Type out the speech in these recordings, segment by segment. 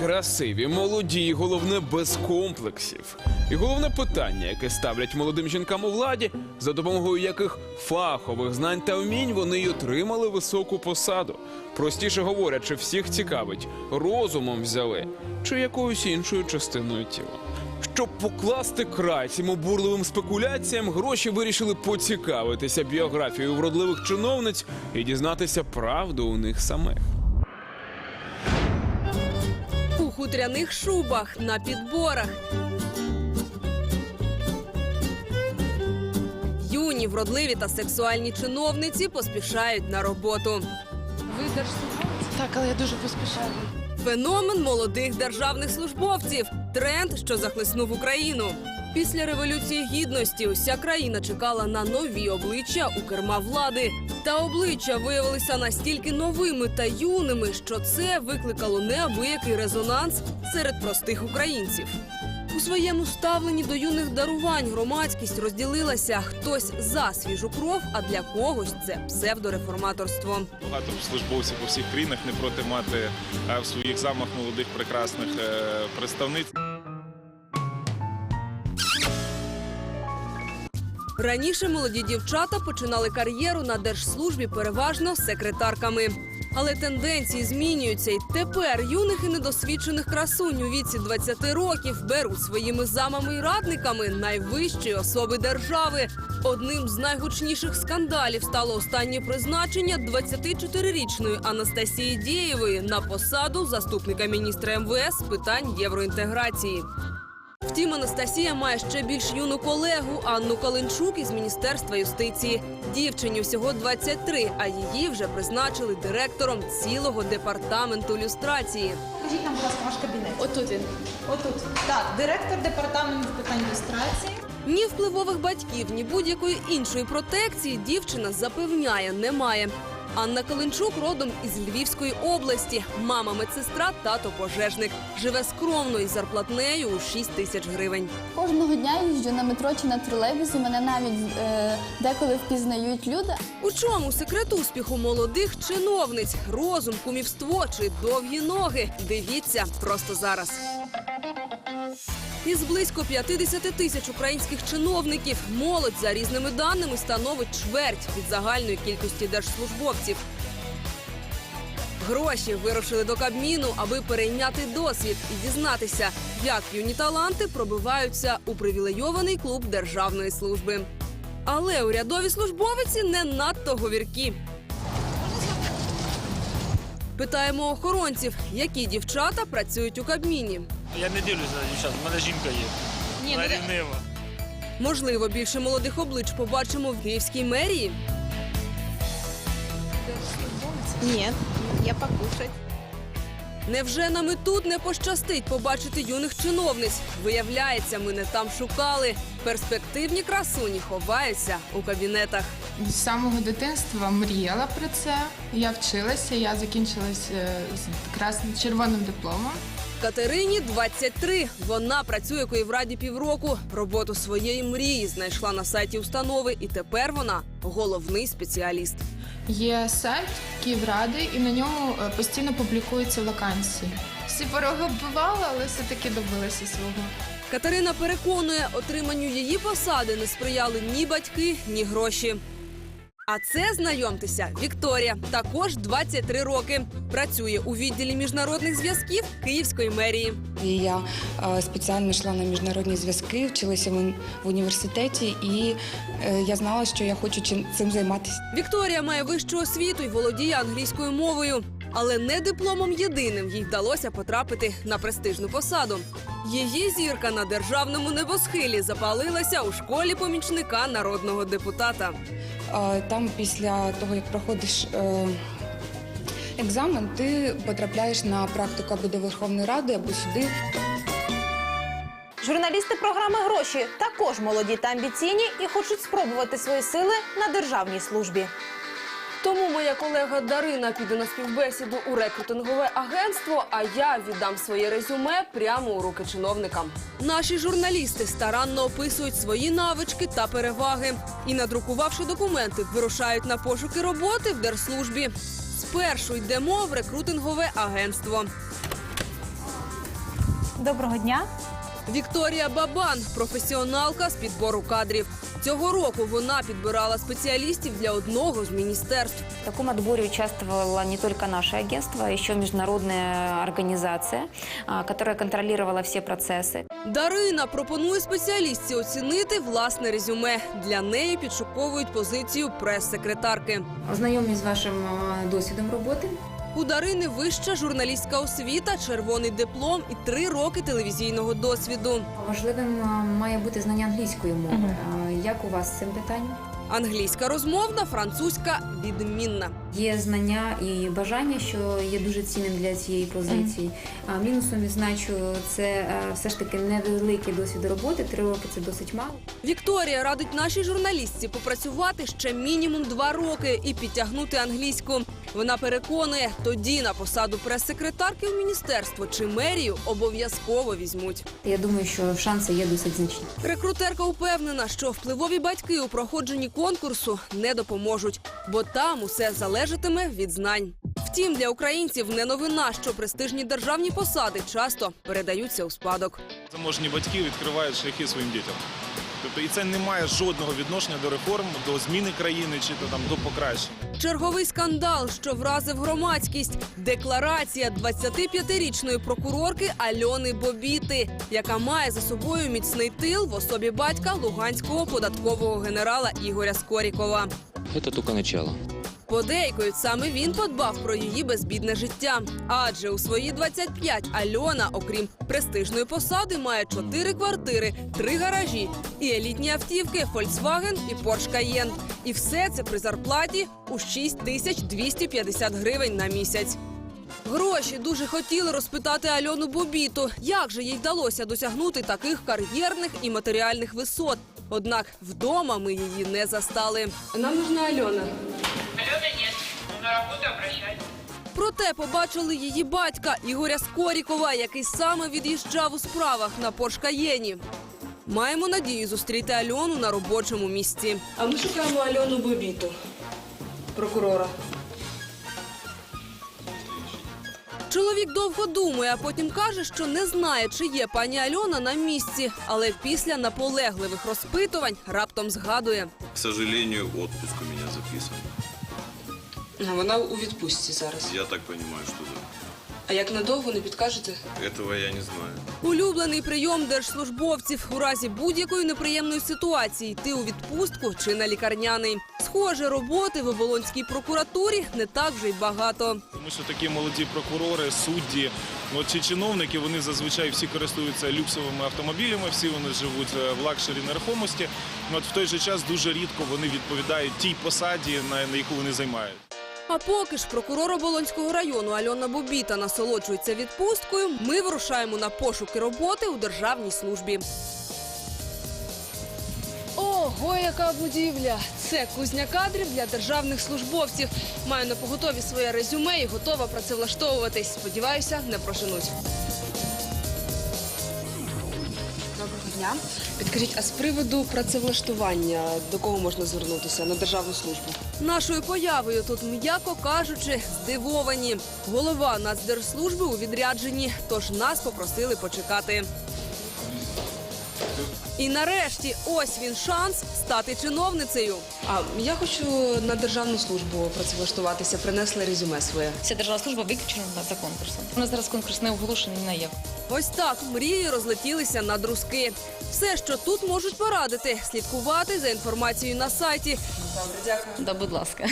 Красиві, молоді, і головне без комплексів. І головне питання, яке ставлять молодим жінкам у владі, за допомогою яких фахових знань та вмінь вони й отримали високу посаду. Простіше говорячи, всіх цікавить, розумом взяли чи якоюсь іншою частиною тіла. Щоб покласти край цим обурливим спекуляціям, гроші вирішили поцікавитися біографією вродливих чиновниць і дізнатися правду у них самих. Хутряних шубах на підборах. Юні, вродливі та сексуальні чиновниці поспішають на роботу. Ви держслужбовець? Так, але я дуже поспішаю. Феномен молодих державних службовців тренд, що захлеснув Україну. Після революції гідності уся країна чекала на нові обличчя у керма влади. Та обличчя виявилися настільки новими та юними, що це викликало неабиякий резонанс серед простих українців. У своєму ставленні до юних дарувань громадськість розділилася хтось за свіжу кров, а для когось це псевдореформаторство. Багато службовців у всіх країнах не проти мати е, в своїх замах молодих прекрасних е, представниць. Раніше молоді дівчата починали кар'єру на держслужбі переважно секретарками. Але тенденції змінюються, і тепер юних і недосвідчених красунь у віці 20 років беруть своїми замами і радниками найвищі особи держави. Одним з найгучніших скандалів стало останнє призначення 24-річної Анастасії Дієвої на посаду заступника міністра МВС з питань євроінтеграції. Втім, Анастасія має ще більш юну колегу Анну Калинчук із міністерства юстиції. Дівчині всього 23, а її вже призначили директором цілого департаменту люстрації. Покажіть нам, будь ласка, ваш кабінет. Отут він. Отут. Так, директор департаменту з питань люстрації. Ні впливових батьків, ні будь-якої іншої протекції дівчина запевняє, немає. Анна Калинчук родом із Львівської області. Мама медсестра, тато пожежник. Живе скромно із зарплатнею у 6 тисяч гривень. Кожного дня їжджу на метро чи на тролейбусі. Мене навіть е, деколи впізнають люди. У чому секрет успіху молодих чиновниць? Розум, кумівство чи довгі ноги? Дивіться просто зараз. Із близько 50 тисяч українських чиновників молодь за різними даними становить чверть від загальної кількості держслужбовців. Гроші вирушили до Кабміну, аби перейняти досвід і дізнатися, як юні таланти пробиваються у привілейований клуб державної служби. Але урядові службовиці не надто говіркі. Питаємо охоронців, які дівчата працюють у Кабміні. Я не дивлюся на дівчат, у мене жінка є. Ні, Вона ну, рівнива. Можливо, більше молодих облич побачимо в Київській мерії. Ні, я покушать. Невже нам і тут не пощастить побачити юних чиновниць? Виявляється, ми не там шукали. Перспективні красуні ховаються у кабінетах. З самого дитинства мріяла про це. Я вчилася, я закінчила з, е, з красним червоним дипломом. Катерині 23. Вона працює Київраді півроку. Роботу своєї мрії знайшла на сайті установи, і тепер вона головний спеціаліст. Є сайт Київради, і на ньому е, постійно публікуються вакансії. Всі пороги оббивала, але все-таки добилася свого. Катерина переконує, отриманню її посади не сприяли ні батьки, ні гроші. А це знайомтеся, Вікторія, також 23 роки. Працює у відділі міжнародних зв'язків Київської мерії. І я е, спеціально йшла на міжнародні зв'язки, вчилася в, в університеті, і е, я знала, що я хочу чим- цим займатися. Вікторія має вищу освіту і володіє англійською мовою. Але не дипломом єдиним їй вдалося потрапити на престижну посаду. Її зірка на державному небосхилі запалилася у школі помічника народного депутата. Там після того, як проходиш е, екзамен, ти потрапляєш на практику або до Верховної Ради, або сюди. Журналісти програми гроші також молоді та амбіційні і хочуть спробувати свої сили на державній службі. Тому моя колега Дарина піде на співбесіду у рекрутингове агентство, а я віддам своє резюме прямо у руки чиновникам. Наші журналісти старанно описують свої навички та переваги і, надрукувавши документи, вирушають на пошуки роботи в держслужбі. Спершу йдемо в рекрутингове агентство. Доброго дня. Вікторія Бабан професіоналка з підбору кадрів. Цього року вона підбирала спеціалістів для одного з міністерств. В таком отборе участвовало не только наше агентство, а еще международная организация, которая контролировала все процессы. Дарина пропонує спеціалістці оцінити власне резюме. Для неї підшуковують позицію прес-секретарки. Ознайомлюсь з вашим досвідом роботи. У Дарини вища журналістська освіта, червоний диплом і три роки телевізійного досвіду. Важливим має бути знання англійської мови. Як у вас з цим питанням? Англійська розмовна, французька відмінна. Є знання і бажання, що є дуже цінним для цієї позиції. А мінусом відзначу це е, все ж таки невеликий досвід роботи. Три роки це досить мало. Вікторія радить нашій журналістці попрацювати ще мінімум два роки і підтягнути англійську. Вона переконує, тоді на посаду прес-секретарки в міністерство чи мерію обов'язково візьмуть. Я думаю, що шанси є досить значні. Рекрутерка упевнена, що впливові батьки у проходженні конкурсу не допоможуть, бо там усе залежатиме від знань. Втім, для українців не новина, що престижні державні посади часто передаються у спадок. Заможні батьки відкривають шляхи своїм дітям. Тобто і це не має жодного відношення до реформ, до зміни країни чи то там до покращення. Черговий скандал, що вразив громадськість. Декларація 25-річної прокурорки Альони Бобіти, яка має за собою міцний тил в особі батька луганського податкового генерала Ігоря Скорікова. Это только начало. Подейкують, саме він подбав про її безбідне життя. Адже у свої 25 Альона, окрім престижної посади, має чотири квартири, три гаражі і елітні автівки Volkswagen і Porsche Cayenne. І все це при зарплаті у 6 тисяч 250 гривень на місяць. Гроші дуже хотіли розпитати Альону Бобіту, як же їй вдалося досягнути таких кар'єрних і матеріальних висот. Однак вдома ми її не застали. Нам нужна Альона. Проте побачили її батька Ігоря Скорікова, який саме від'їжджав у справах на Поршкаєні. Маємо надію зустріти Альону на робочому місці. А ми шукаємо Альону Бобіту, прокурора. Чоловік довго думає, а потім каже, що не знає, чи є пані Альона на місці, але після наполегливих розпитувань раптом згадує. К сожалению, отпуск у меня записан. Вона у відпустці зараз. Я так понимаю, что да. А як надовго не підкажете? Этого я не знаю. Улюблений прийом держслужбовців у разі будь-якої неприємної ситуації йти у відпустку чи на лікарняний. Схоже, роботи в оболонській прокуратурі не так вже й багато. Тому що такі молоді прокурори, судді, ну, чи чиновники, вони зазвичай всі користуються люксовими автомобілями, всі вони живуть е, в лакшері нерухомості. Ну, От в той же час дуже рідко вони відповідають тій посаді, на, на яку вони займають. А поки ж прокурор Оболонського району Альона Бобіта насолоджується відпусткою, ми вирушаємо на пошуки роботи у державній службі. Ого, яка будівля! Це кузня кадрів для державних службовців. Маю на поготові своє резюме і готова працевлаштовуватись. Сподіваюся, не прошинуть. Доброго дня. Підкажіть, а з приводу працевлаштування до кого можна звернутися на державну службу? Нашою появою тут, м'яко кажучи, здивовані. Голова Нацдержслужби у відрядженні, тож нас попросили почекати. І нарешті ось він шанс стати чиновницею. А я хочу на державну службу працевлаштуватися. Принесли резюме своє. Ця державна служба виключена за конкурсом. У нас зараз конкурс не оголошений не є. Ось так мрії розлетілися на друзки. Все, що тут можуть порадити, слідкувати за інформацією на сайті. Добре, дякую. Да, будь ласка.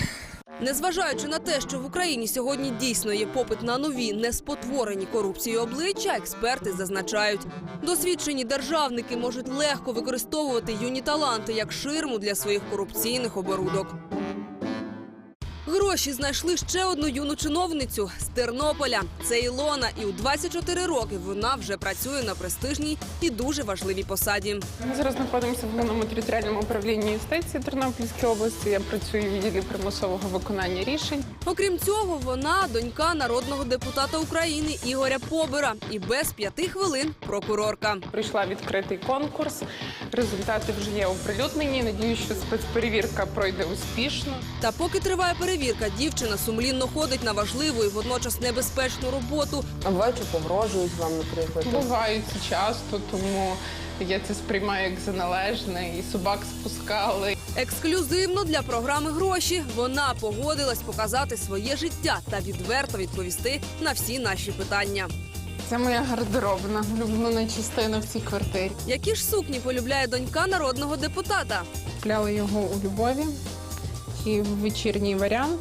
Незважаючи на те, що в Україні сьогодні дійсно є попит на нові, неспотворені корупції обличчя, експерти зазначають, досвідчені державники можуть легко використовувати юні таланти як ширму для своїх корупційних оборудок. Гроші знайшли ще одну юну чиновницю з Тернополя. Це Ілона, і у 24 роки вона вже працює на престижній і дуже важливій посаді. Ми зараз знаходимося в головному територіальному управлінні юстиції Тернопільської області. Я працюю в відділі примусового виконання рішень. Окрім цього, вона донька народного депутата України Ігоря Побера і без п'яти хвилин прокурорка. Прийшла відкритий конкурс. Результати вже є оприлюднені. Надіюсь, що спецперевірка пройде успішно. Та поки триває перевірка перевірка, дівчина сумлінно ходить на важливу і водночас небезпечну роботу. А буває, що погрожують вам, наприклад. Бувають часто, тому я це сприймаю як за належне, і собак спускали. Ексклюзивно для програми гроші вона погодилась показати своє життя та відверто відповісти на всі наші питання. Це моя гардеробна, улюблена частина в цій квартирі. Які ж сукні полюбляє донька народного депутата? Купляли його у Львові і вечірній варіант.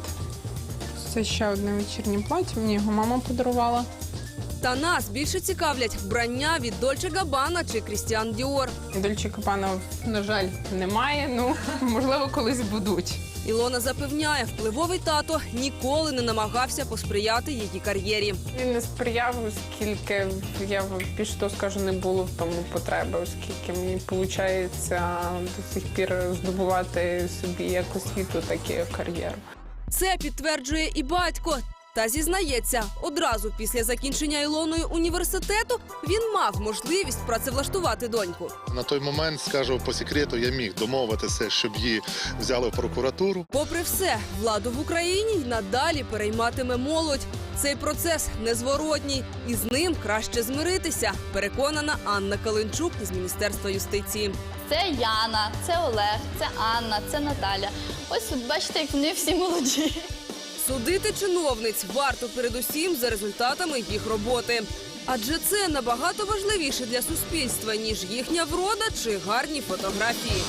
Це ще одне вечірнє плаття. Мені його мама подарувала. Та нас більше цікавлять вбрання від Дольче Габана чи Крістіан Діор. Дольче Габана, на жаль, немає. Ну можливо, колись будуть. Ілона запевняє, впливовий тато ніколи не намагався посприяти її кар'єрі. Він не сприяв, оскільки я більш того скажу, не було в тому потреби, оскільки мені виходить до сих пір здобувати собі як освіту, так і кар'єру. Це підтверджує і батько. Та зізнається, одразу після закінчення Ілоною університету він мав можливість працевлаштувати доньку. На той момент, скажу по секрету, я міг домовитися, щоб її взяли в прокуратуру. Попри все, владу в Україні й надалі перейматиме молодь. Цей процес незворотній, і з ним краще змиритися. Переконана Анна Калинчук із міністерства юстиції. Це Яна, це Олег, це Анна, це Наталя. Ось бачите, як вони всі молоді. Судити чиновниць варто передусім за результатами їх роботи. Адже це набагато важливіше для суспільства, ніж їхня врода чи гарні фотографії.